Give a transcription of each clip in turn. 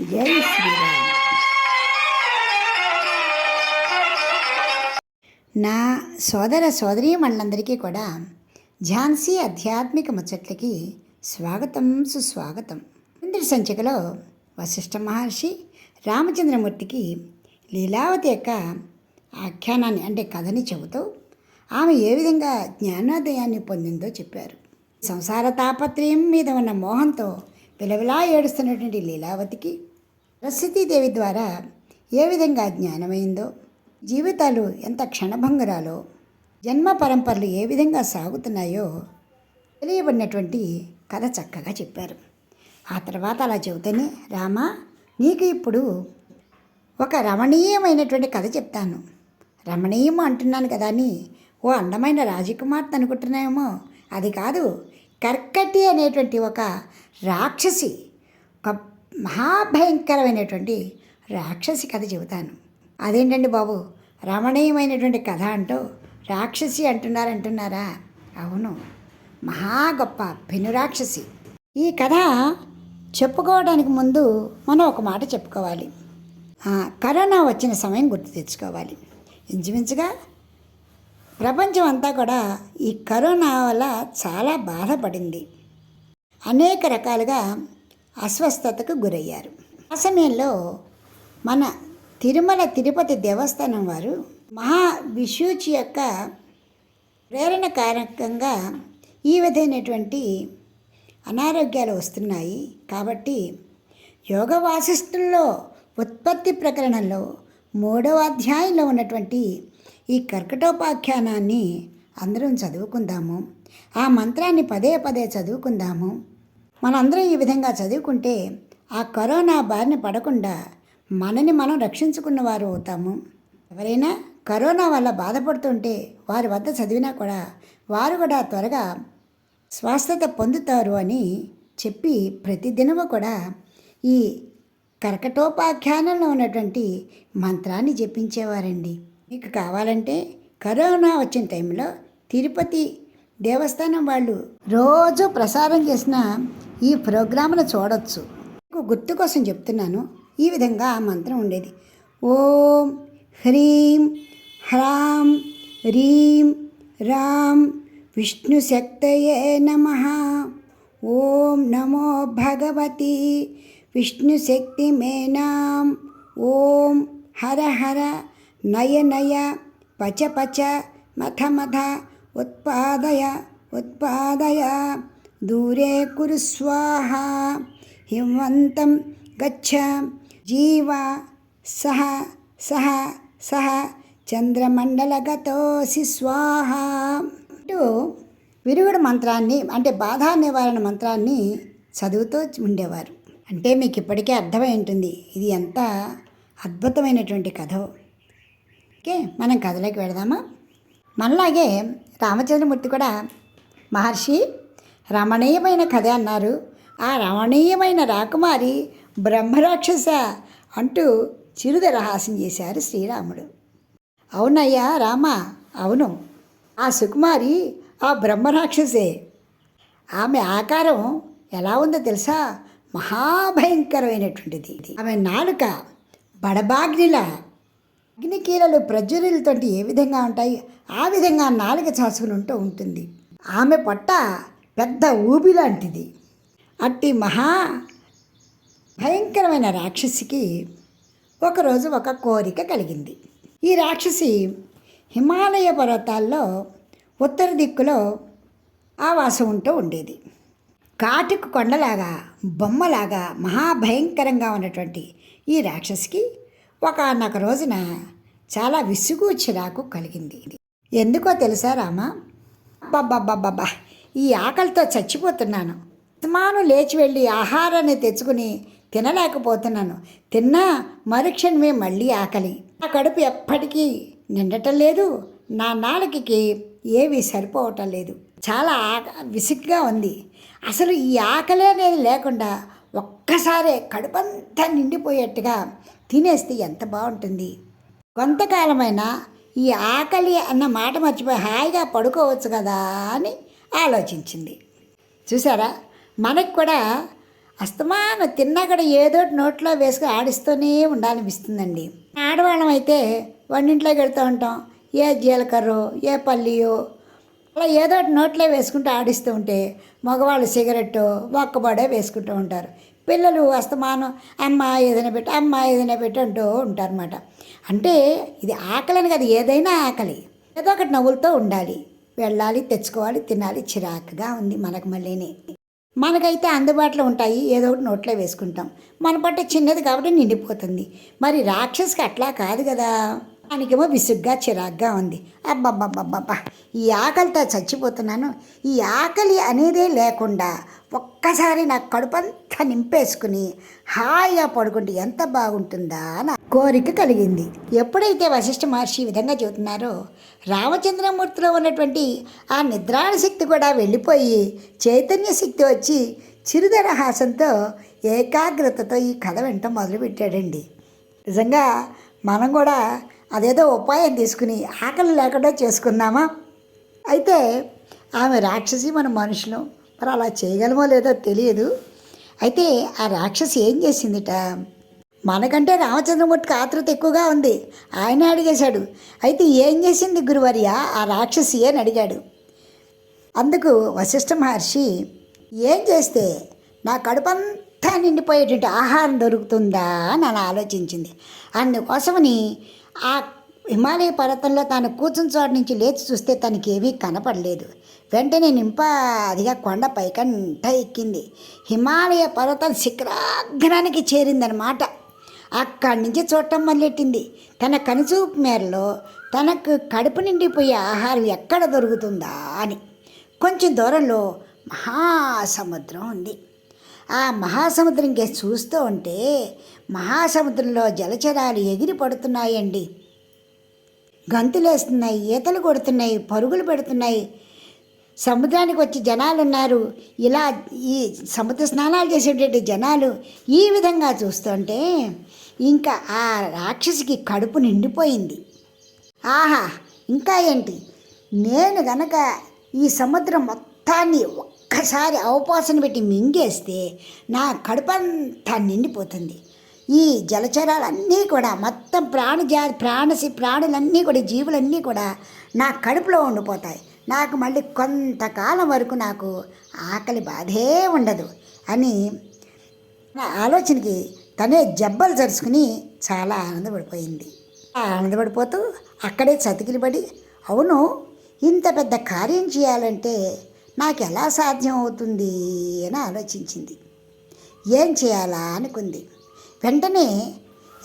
జై శ్రీరామ్. నా సోదర సోదరీమణులందరికీ కూడా ఝాన్సీ ఆధ్యాత్మిక ముచ్చట్లకి స్వాగతం సుస్వాగతం. ఇంద్ర సంచికలో వశిష్ఠ మహర్షి రామచంద్రమూర్తికి లీలావతి యొక్క ఆఖ్యానాన్ని అంటే కథని చెబుతూ ఆమె ఏ విధంగా జ్ఞానోదయాన్ని పొందిందో చెప్పారు. సంసార తాపత్రయం మీద ఉన్న మోహంతో విలవిలా ఏడుస్తున్నటువంటి లీలావతికి సరస్వతీదేవి ద్వారా ఏ విధంగా జ్ఞానమైందో జీవితాలు ఎంత క్షణభంగురాలో జన్మ పరంపరలు ఏ విధంగా సాగుతున్నాయో తెలియబడినటువంటి కథ చక్కగా చెప్పారు. ఆ తర్వాత అలా చెబుతూనే రామా నీకు ఇప్పుడు ఒక రమణీయమైనటువంటి కథ చెప్తాను. రమణీయం అంటున్నాను కదా అని ఓ అందమైన రాజకుమార్తె అనుకుంటున్నామో అది కాదు కర్కటి అనేటువంటి ఒక రాక్షసి ఒక మహాభయంకరమైనటువంటి రాక్షసి కథ చెబుతాను. అదేంటండి బాబు? రమణీయమైనటువంటి కథ అంటూ రాక్షసి అంటున్నారు అంటున్నారా? అవును. మహా గొప్ప పెనురాక్షసి ఈ కథ చెప్పుకోవడానికి ముందు మనం ఒక మాట చెప్పుకోవాలి. కరోనా వచ్చిన సమయం గుర్తు తెచ్చుకోవాలి. ఇంచుమించుగా ప్రపంచం అంతా కూడా ఈ కరోనా వల్ల చాలా బాధపడింది. అనేక రకాలుగా అస్వస్థతకు గురయ్యారు. ఆ సమయంలో మన తిరుమల తిరుపతి దేవస్థానం వారు మహా విశూచి యొక్క ప్రేరణ కారకంగా ఈ విధమైనటువంటి అనారోగ్యాలు వస్తున్నాయి. కాబట్టి యోగ వాసిస్తుల్లో ఉత్పత్తి ప్రకరణంలో మూడవ అధ్యాయంలో ఉన్నటువంటి ఈ కర్కటోపాఖ్యానాన్ని అందరం చదువుకుందాము. ఆ మంత్రాన్ని పదే పదే చదువుకుందాము. మనందరం ఈ విధంగా చదువుకుంటే ఆ కరోనా బారిన పడకుండా మనని మనం రక్షించుకున్న వారు అవుతాము. ఎవరైనా కరోనా వల్ల బాధపడుతుంటే వారి వద్ద చదివినా కూడా వారు కూడా త్వరగా స్వస్థత పొందుతారు అని చెప్పి ప్రతిదినము కూడా ఈ కర్కటోపాఖ్యానంలో ఉన్నటువంటి మంత్రాన్ని జపించేవారండి. మీకు కావాలంటే కరోనా వచ్చిన టైంలో తిరుపతి దేవస్థానం వాళ్ళు రోజు ప్రసారం చేసిన ఈ ప్రోగ్రామ్ను చూడొచ్చు. మీకు గుర్తు కోసం చెప్తున్నాను ఈ విధంగా ఆ మంత్రం ఉండేది. ఓం హ్రీం హ్రాం రీం రాం విష్ణు శక్తయే నమ. ఓం నమో భగవతి విష్ణు శక్తి మేనాం ఓం హర హర. నయ నయ పచ పచ మథ మథ ఉత్పాదయ ఉత్పాదయ దూరే కురు స్వాహ హిమవంతం గచ్చ జీవ సహ సహ సహ చంద్రమండలగతోసి స్వాహ. అంటూ విరుగుడు మంత్రాన్ని అంటే బాధా నివారణ మంత్రాన్ని చదువుతూ ఉండేవారు. అంటే మీకు ఇప్పటికే అర్థమై ఉంటుంది. ఇది ఎంత అద్భుతమైనటువంటి కథ. ఓకే మనం కథలోకి వెళదామా? మనలాగే రామచంద్రమూర్తి కూడా మహర్షి రమణీయమైన కథ అన్నారు. ఆ రమణీయమైన రాకుమారి బ్రహ్మరాక్షస అంటూ చిరుదరహాసం చేశారు శ్రీరాముడు. అవునయ్యా రామ అవును. ఆ సుకుమారి ఆ బ్రహ్మరాక్షసే. ఆమె ఆకారం ఎలా ఉందో తెలుసా? మహాభయంకరమైనటువంటిది. ఆమె నాలుక బడబాగ్నిలా అగ్నికీలలు ప్రజ్వరులతో ఏ విధంగా ఉంటాయి? ఆ విధంగా నాలుక చాసుకుని ఉంటూ ఉంటుంది. ఆమె పొట్ట పెద్ద ఊబి లాంటిది. అట్టి మహా భయంకరమైన రాక్షసికి ఒకరోజు ఒక కోరిక కలిగింది. ఈ రాక్షసి హిమాలయ పర్వతాల్లో ఉత్తర దిక్కులో ఆవాసం ఉంటూ ఉండేది. కాటుకు కొండలాగా బొమ్మలాగా మహాభయంకరంగా ఉన్నటువంటి ఈ రాక్షసికి ఒకనొక రోజున చాలా విసుగు చిరాకు కలిగింది ఎందుకో తెలుసా రామా? అబ్బబ్బబ్బబ్బా ఈ ఆకలితో చచ్చిపోతున్నాను. అస్తమాను లేచి వెళ్ళి ఆహారాన్ని తెచ్చుకుని తినలేకపోతున్నాను. తిన్నా మరుక్షణమే మళ్ళీ ఆకలి. నా కడుపు ఎప్పటికీ నిండటం లేదు. నా నాలుకకి ఏవి సరిపోవటం లేదు. చాలా ఆక విసుగ్గా ఉంది. అసలు ఈ ఆకలి అనేది లేకుండా ఒక్కసారే కడుపంతా నిండిపోయేట్టుగా తినేస్తే ఎంత బాగుంటుంది? కొంతకాలమైనా ఈ ఆకలి అన్న మాట మర్చిపోయి హాయిగా పడుకోవచ్చు కదా అని ఆలోచించింది. చూసారా మనకు కూడా అస్తమానం తిన్నా కూడా ఏదో నోట్లో వేసుకుని ఆడిస్తూనే ఉండాలనిపిస్తుందండి. ఆడవాళ్ళం అయితే వంటింట్లోకి వెళ్తూ ఉంటాం. ఏ జీలకర్ర ఏ పల్లియో అలా ఏదో ఒకటి నోట్లో వేసుకుంటూ ఆడిస్తూ ఉంటే మగవాళ్ళు సిగరెట్టు ఒక్కబడే వేసుకుంటూ ఉంటారు. పిల్లలు అస్తమానం అమ్మ ఏదైనా పెట్టి అమ్మ ఏదైనా పెట్టి అంటూ ఉంటారన్నమాట. అంటే ఇది ఆకలని కదా ఏదైనా ఆకలి. ఏదో ఒకటి నవ్వులతో ఉండాలి. వెళ్ళాలి తెచ్చుకోవాలి తినాలి చిరాకుగా ఉంది మనకు మళ్ళీని. మనకైతే అందుబాటులో ఉంటాయి ఏదో ఒకటి నోట్లో వేసుకుంటాం. మన పట్ట చిన్నది కాబట్టి నిండిపోతుంది. మరి రాక్షసుకి అట్లా కాదు కదా. దానికేమో విసుగ్గా చిరాగ్గా ఉంది. అబ్బబ్బబ్బబ్బబ్బా. ఈ ఆకలితో చచ్చిపోతున్నాను. ఈ ఆకలి అనేదే లేకుండా ఒక్కసారి నా కడుపంతా నింపేసుకుని హాయిగా పడుకుంటే ఎంత బాగుంటుందా అని కోరిక కలిగింది. ఎప్పుడైతే వశిష్ఠ మహర్షి ఈ విధంగా చెబుతున్నారో రామచంద్రమూర్తిలో ఉన్నటువంటి ఆ నిద్రాణ శక్తి కూడా వెళ్ళిపోయి చైతన్య శక్తి వచ్చి చిరుదర హాసంతో ఏకాగ్రతతో ఈ కథ వెంట మొదలుపెట్టాడండి. నిజంగా మనం కూడా అదేదో ఉపాయం తీసుకుని ఆకలి లేకుండా చేసుకుందామా? అయితే ఆమె రాక్షసి మన మనుషులు. మరి అలా చేయగలమో లేదో తెలియదు. అయితే ఆ రాక్షసి ఏం చేసిందిట? మనకంటే రామచంద్రమూర్తికి ఆతృత ఎక్కువగా ఉంది. ఆయన అడిగేశాడు. అయితే ఏం చేసింది గురువర్య? ఆ రాక్షసి అని అడిగాడు. అందుకు వశిష్ఠ మహర్షి ఏం చేస్తే నా కడుపంతా నిండిపోయేటువంటి ఆహారం దొరుకుతుందా? అని అలా ఆలోచించింది. అందుకోసమని ఆ హిమాలయ పర్వతంలో తాను కూర్చుని చోట నుంచి లేచి చూస్తే తనకి ఏమీ కనపడలేదు. వెంటనే నింపాదిగా కొండ పైకంట ఎక్కింది. హిమాలయ పర్వతం శిఖరాగ్రానికి చేరిందనమాట అక్కడి నుంచి చూడటం మొదలెట్టింది. తన కనుచూపు మేరలో తనకు కడుపు నిండిపోయే ఆహారం ఎక్కడ దొరుకుతుందా అని. కొంచెం దూరంలో మహాసముద్రం ఉంది. ఆ మహాసముద్రం చూస్తూ ఉంటే మహాసముద్రంలో జలచరాలు ఎగిరి పడుతున్నాయండి. గంతులేస్తున్నాయి ఈతలు కొడుతున్నాయి పరుగులు పెడుతున్నాయి. సముద్రానికి వచ్చి జనాలు ఉన్నారు ఇలా ఈ సముద్ర స్నానాలు చేసేటువంటి జనాలు ఈ విధంగా చూస్తుంటే ఇంకా ఆ రాక్షసికి కడుపు నిండిపోయింది. ఆహా! ఇంకా ఏంటి? నేను గనక ఈ సముద్రం మొత్తాన్ని ఒక్కసారి అవపాసన పెట్టి మింగేస్తే నా కడుపంతా నిండిపోతుంది. ఈ జలచరాలన్నీ కూడా మొత్తం ప్రాణజా ప్రాణసి ప్రాణులన్నీ కూడా జీవులన్నీ కూడా నా కడుపులో ఉండిపోతాయి. నాకు మళ్ళీ కొంతకాలం వరకు నాకు ఆకలి బాధే ఉండదు అని నా ఆలోచనకి తనే జబ్బలు జరుచుకుని చాలా ఆనందపడిపోయింది. ఆనందపడిపోతూ అక్కడే చతికిలిపడి అవును ఇంత పెద్ద కార్యం చేయాలంటే నాకు ఎలా సాధ్యం అవుతుంది అని ఆలోచించింది. ఏం చేయాలా అనుకుంది. వెంటనే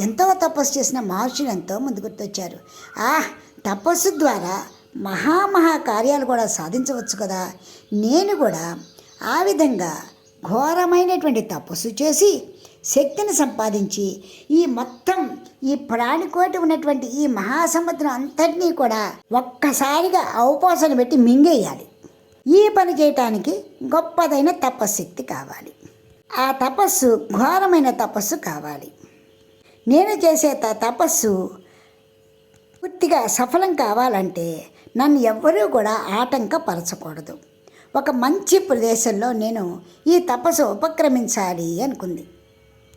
ఎంతో తపస్సు చేసిన మహర్షులు ఎంతో ముందు గుర్తొచ్చారు. ఆ తపస్సు ద్వారా మహామహా కార్యాలు కూడా సాధించవచ్చు కదా. నేను కూడా ఆ విధంగా ఘోరమైనటువంటి తపస్సు చేసి శక్తిని సంపాదించి ఈ మొత్తం ఈ ప్రాణికోటి ఉన్నటువంటి ఈ మహాసముద్రం అంతటినీ కూడా ఒక్కసారిగా అవపోసన పెట్టి మింగేయాలి. ఈ పని చేయటానికి గొప్పదైన తపశక్తి కావాలి. ఆ తపస్సు ఘోరమైన తపస్సు కావాలి. నేను చేసే త తపస్సు పూర్తిగా సఫలం కావాలంటే నన్ను ఎవ్వరూ కూడా ఆటంకపరచకూడదు. ఒక మంచి ప్రదేశంలో నేను ఈ తపస్సు ఉపక్రమించాలి అనుకుంది.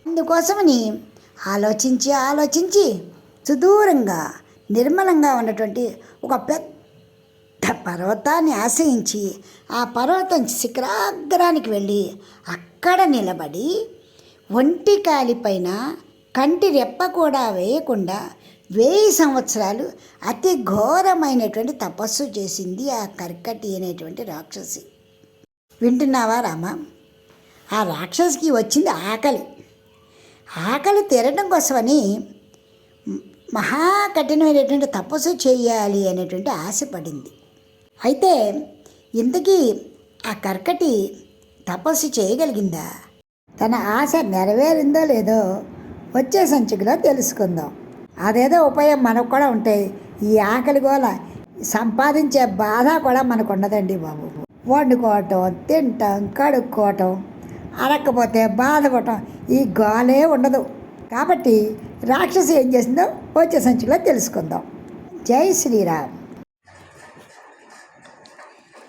అందుకోసమని ఆలోచించి ఆలోచించి సుదూరంగా నిర్మలంగా ఉన్నటువంటి ఒక పెద్ద పర్వతాన్ని ఆశ్రయించి ఆ పర్వతం శిఖరాగ్రానికి వెళ్ళి అక్కడ నిలబడి ఒంటి కాలిపైన కంటి రెప్ప కూడా వేయకుండా వెయ్యి సంవత్సరాలు అతి ఘోరమైనటువంటి తపస్సు చేసింది ఆ కర్కటి అనేటువంటి రాక్షసి. వింటున్నావా రామ? ఆ రాక్షసికి వచ్చింది ఆకలి. ఆకలి తీరడం కోసమని మహా కఠినమైనటువంటి తపస్సు చేయాలి అనేటువంటి ఆశపడింది. అయితే ఇంతకీ ఆ కర్కటి తపస్సు చేయగలిగిందా? తన ఆశ నెరవేరిందో లేదో వచ్చే సంచికలో తెలుసుకుందాం. అదేదో ఉపాయం మనకు కూడా ఉంటాయి ఈ ఆకలి గోల సంపాదించే బాధ కూడా మనకు ఉండదండి బాబు. వండుకోవటం తింటాం కడుక్కోవటం అరక్కపోతే బాధపడటం ఈ గోలే ఉండదు. కాబట్టి రాక్షసి ఏం చేసిందో వచ్చే సంచిలో తెలుసుకుందాం. జై శ్రీరామ్.